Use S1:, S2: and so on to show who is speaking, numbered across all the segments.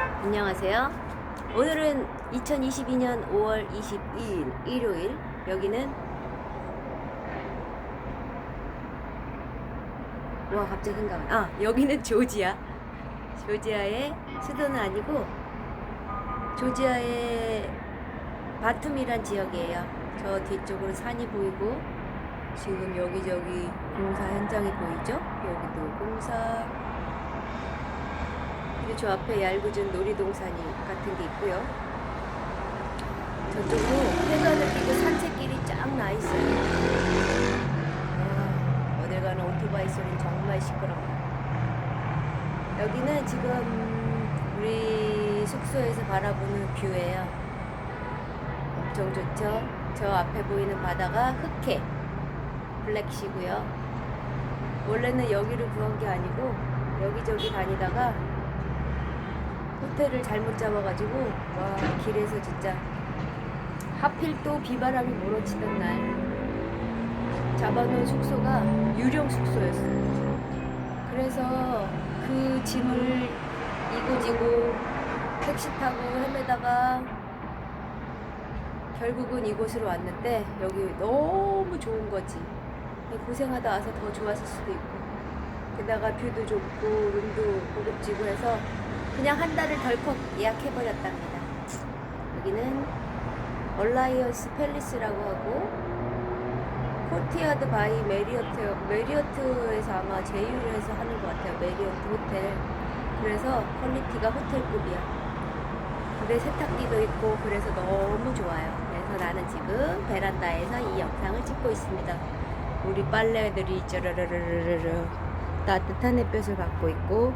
S1: 안녕하세요. 오늘은 2022년 5월 22일 일요일 여기는 와 갑자기 생각 아 여기는 조지아 조지아의 수도는 아니고 조지아의 바툼이란 지역이에요. 저 뒤쪽으로 산이 보이고 지금 여기저기 공사 현장이 보이죠? 여기도 공사 저 앞에 얄궂은 놀이동산이 같은 게 있고요. 저쪽으로 해변을 끼고 산책길이 쫙 나 있어요. 아, 어딜 가나 오토바이 소리는 정말 시끄러워요. 여기는 지금 우리 숙소에서 바라보는 뷰예요. 엄청 좋죠? 저 앞에 보이는 바다가 흑해 블랙시고요. 원래는 여기를 구한 게 아니고 여기저기 다니다가 호텔을 잘못 잡아가지고 와 길에서 진짜 하필 또 비바람이 몰아치던 날 잡아놓은 숙소가 유령 숙소였어요. 그래서 그 짐을 이고지고 택시 타고 헤매다가 결국은 이곳으로 왔는데 여기 너무 좋은 거지. 고생하다 와서 더 좋았을 수도 있고 게다가 뷰도 좋고 룸도 고급지고 해서 그냥 한 달을 덜컥 예약해버렸답니다. 여기는 얼라이언스 팰리스라고 하고 코티아드 바이 메리어트 메리어트에서 아마 제휴를 해서 하는 것 같아요. 메리어트 호텔. 그래서 퀄리티가 호텔급이야. 근데 세탁기도 있고 그래서 너무 좋아요. 그래서 나는 지금 베란다에서 이 영상을 찍고 있습니다. 우리 빨래들이 쩌르르르르르 따뜻한 햇볕을 받고 있고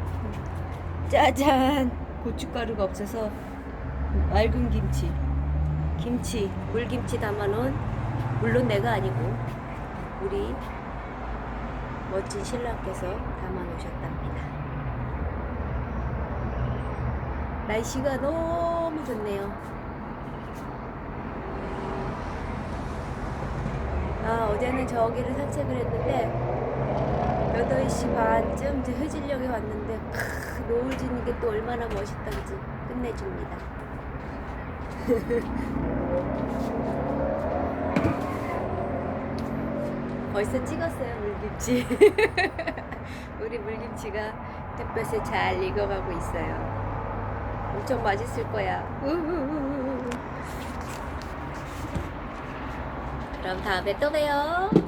S1: 짜잔. 고춧가루가 없어서 맑은 김치. 김치 물김치 담아놓은 물론 내가 아니고 우리 멋진 신랑께서 담아놓으셨답니다. 날씨가 너무 좋네요. 아 어제는 저기를 산책을 했는데 8시 반쯤 저 해질녘에 왔는데 크, 노을 지는 게 또 얼마나 멋있던지 끝내줍니다. 벌써 찍었어요 물김치. 우리 물김치가 햇볕에 잘 익어가고 있어요. 엄청 맛있을 거야. 우후후후. 그럼 다음에 또 봬요.